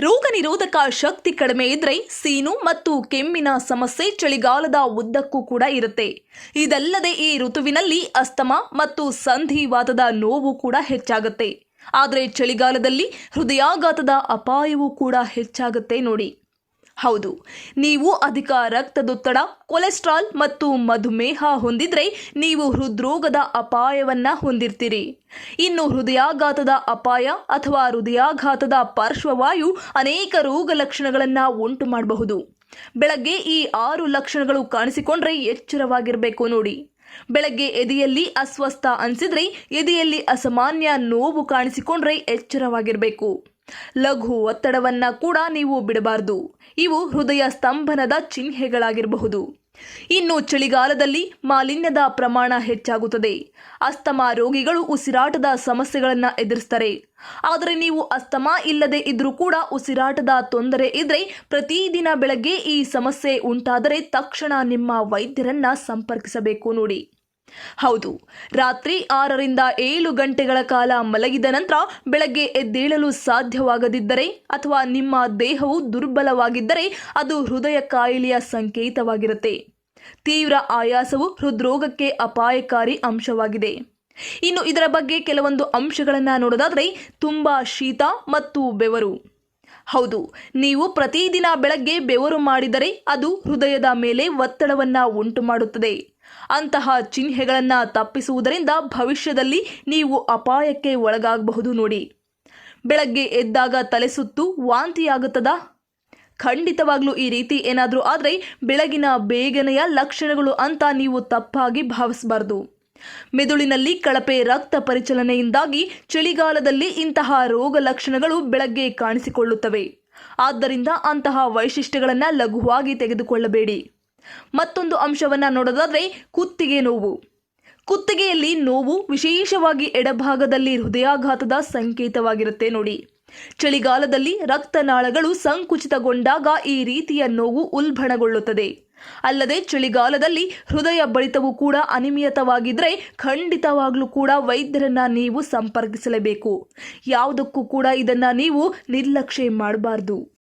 ರೋಗ ನಿರೋಧಕ ಶಕ್ತಿ ಕಡಿಮೆ ಇದ್ರೆ ಸೀನು ಮತ್ತು ಕೆಮ್ಮಿನ ಸಮಸ್ಯೆ ಚಳಿಗಾಲದ ಉದ್ದಕ್ಕೂ ಕೂಡ ಇರುತ್ತೆ. ಇದಲ್ಲದೆ ಈ ಋತುವಿನಲ್ಲಿ ಅಸ್ತಮ ಮತ್ತು ಸಂಧಿವಾತದ ನೋವು ಕೂಡ ಹೆಚ್ಚಾಗುತ್ತೆ. ಆದರೆ ಚಳಿಗಾಲದಲ್ಲಿ ಹೃದಯಾಘಾತದ ಅಪಾಯವೂ ಕೂಡ ಹೆಚ್ಚಾಗುತ್ತೆ ನೋಡಿ. ಹೌದು. ನೀವು ಅಧಿಕ ರಕ್ತದೊತ್ತಡ, ಕೊಲೆಸ್ಟ್ರಾಲ್ ಮತ್ತು ಮಧುಮೇಹ ಹೊಂದಿದ್ರೆ ನೀವು ಹೃದ್ರೋಗದ ಅಪಾಯವನ್ನ ಹೊಂದಿರ್ತೀರಿ. ಇನ್ನು ಹೃದಯಾಘಾತದ ಅಪಾಯ ಅಥವಾ ಹೃದಯಾಘಾತದ ಪಾರ್ಶ್ವವಾಯು ಅನೇಕ ರೋಗ ಲಕ್ಷಣಗಳನ್ನು ಉಂಟು ಮಾಡಬಹುದು. ಬೆಳಗ್ಗೆ ಈ ಆರು ಲಕ್ಷಣಗಳು ಕಾಣಿಸಿಕೊಂಡ್ರೆ ಎಚ್ಚರವಾಗಿರಬೇಕು ನೋಡಿ. ಬೆಳಗ್ಗೆ ಎದೆಯಲ್ಲಿ ಅಸ್ವಸ್ಥ ಅನಿಸಿದ್ರೆ ಎದೆಯಲ್ಲಿ ಅಸಾಮಾನ್ಯ ನೋವು ಕಾಣಿಸಿಕೊಂಡ್ರೆ ಎಚ್ಚರವಾಗಿರಬೇಕು. ಲಘು ಒತ್ತಡವನ್ನ ಕೂಡ ನೀವು ಬಿಡಬಾರದು. ಇವು ಹೃದಯ ಸ್ತಂಭನದ ಚಿಹ್ನೆಗಳಾಗಿರಬಹುದು. ಇನ್ನು ಚಳಿಗಾಲದಲ್ಲಿ ಮಾಲಿನ್ಯದ ಪ್ರಮಾಣ ಹೆಚ್ಚಾಗುತ್ತದೆ. ಅಸ್ತಮಾ ರೋಗಿಗಳು ಉಸಿರಾಟದ ಸಮಸ್ಯೆಗಳನ್ನು ಎದುರಿಸ್ತಾರೆ. ಆದರೆ ನೀವು ಅಸ್ತಮಾ ಇಲ್ಲದೆ ಇದ್ರೂ ಕೂಡ ಉಸಿರಾಟದ ತೊಂದರೆ ಇದ್ರೆ ಪ್ರತಿದಿನ ಬೆಳಗ್ಗೆ ಈ ಸಮಸ್ಯೆ ಉಂಟಾದರೆ ತಕ್ಷಣ ನಿಮ್ಮ ವೈದ್ಯರನ್ನ ಸಂಪರ್ಕಿಸಬೇಕು ನೋಡಿ. ಹೌದು, ರಾತ್ರಿ ಆರರಿಂದ ಏಳು ಗಂಟೆಗಳ ಕಾಲ ಮಲಗಿದ ನಂತರ ಬೆಳಗ್ಗೆ ಎದ್ದೇಳಲು ಸಾಧ್ಯವಾಗದಿದ್ದರೆ ಅಥವಾ ನಿಮ್ಮ ದೇಹವು ದುರ್ಬಲವಾಗಿದ್ದರೆ ಅದು ಹೃದಯ ಕಾಯಿಲೆಯ ಸಂಕೇತವಾಗಿರುತ್ತೆ. ತೀವ್ರ ಆಯಾಸವು ಹೃದ್ರೋಗಕ್ಕೆ ಅಪಾಯಕಾರಿ ಅಂಶವಾಗಿದೆ. ಇನ್ನು ಇದರ ಬಗ್ಗೆ ಕೆಲವೊಂದು ಅಂಶಗಳನ್ನು ನೋಡೋದಾದರೆ ತುಂಬ ಶೀತ ಮತ್ತು ಬೆವರು. ಹೌದು, ನೀವು ಪ್ರತಿದಿನ ಬೆಳಗ್ಗೆ ಬೆವರು ಮಾಡಿದರೆ ಅದು ಹೃದಯದ ಮೇಲೆ ಒತ್ತಡವನ್ನು ಉಂಟು ಮಾಡುತ್ತದೆ ಅಂತಹ ಚಿಹ್ನೆಗಳನ್ನು ತಪ್ಪಿಸುವುದರಿಂದ ಭವಿಷ್ಯದಲ್ಲಿ ನೀವು ಅಪಾಯಕ್ಕೆ ಒಳಗಾಗಬಹುದು ನೋಡಿ. ಬೆಳಗ್ಗೆ ಎದ್ದಾಗ ತಲೆಸುತ್ತು ವಾಂತಿಯಾಗುತ್ತದಾ? ಖಂಡಿತವಾಗ್ಲೂ ಈ ರೀತಿ ಏನಾದರೂ ಆದರೆ ಬೆಳಗಿನ ಬೇಗನೆಯ ಲಕ್ಷಣಗಳು ಅಂತ ನೀವು ತಪ್ಪಾಗಿ ಭಾವಿಸಬಾರ್ದು. ಮೆದುಳಿನಲ್ಲಿ ಕಳಪೆ ರಕ್ತ ಪರಿಚಲನೆಯಿಂದಾಗಿ ಚಳಿಗಾಲದಲ್ಲಿ ಇಂತಹ ರೋಗ ಲಕ್ಷಣಗಳು ಬೆಳಗ್ಗೆ ಕಾಣಿಸಿಕೊಳ್ಳುತ್ತವೆ. ಆದ್ದರಿಂದ ಅಂತಹ ವೈಶಿಷ್ಟ್ಯಗಳನ್ನು ಲಘುವಾಗಿ ತೆಗೆದುಕೊಳ್ಳಬೇಡಿ. ಮತ್ತೊಂದು ಅಂಶವನ್ನು ನೋಡೋದಾದರೆ ಕುತ್ತಿಗೆ ನೋವು. ಕುತ್ತಿಗೆಯಲ್ಲಿ ನೋವು ವಿಶೇಷವಾಗಿ ಎಡಭಾಗದಲ್ಲಿ ಹೃದಯಾಘಾತದ ಸಂಕೇತವಾಗಿರುತ್ತೆ ನೋಡಿ. ಚಳಿಗಾಲದಲ್ಲಿ ರಕ್ತನಾಳಗಳು ಸಂಕುಚಿತಗೊಂಡಾಗ ಈ ರೀತಿಯ ನೋವು ಉಲ್ಬಣಗೊಳ್ಳುತ್ತದೆ. ಅಲ್ಲದೆ ಚಳಿಗಾಲದಲ್ಲಿ ಹೃದಯ ಬಡಿತವು ಕೂಡ ಅನಿಯಮಿತವಾಗಿದ್ದರೆ ಖಂಡಿತವಾಗ್ಲೂ ಕೂಡ ವೈದ್ಯರನ್ನ ನೀವು ಸಂಪರ್ಕಿಸಲೇಬೇಕು. ಯಾವುದಕ್ಕೂ ಕೂಡ ಇದನ್ನ ನೀವು ನಿರ್ಲಕ್ಷ್ಯ ಮಾಡಬಾರ್ದು.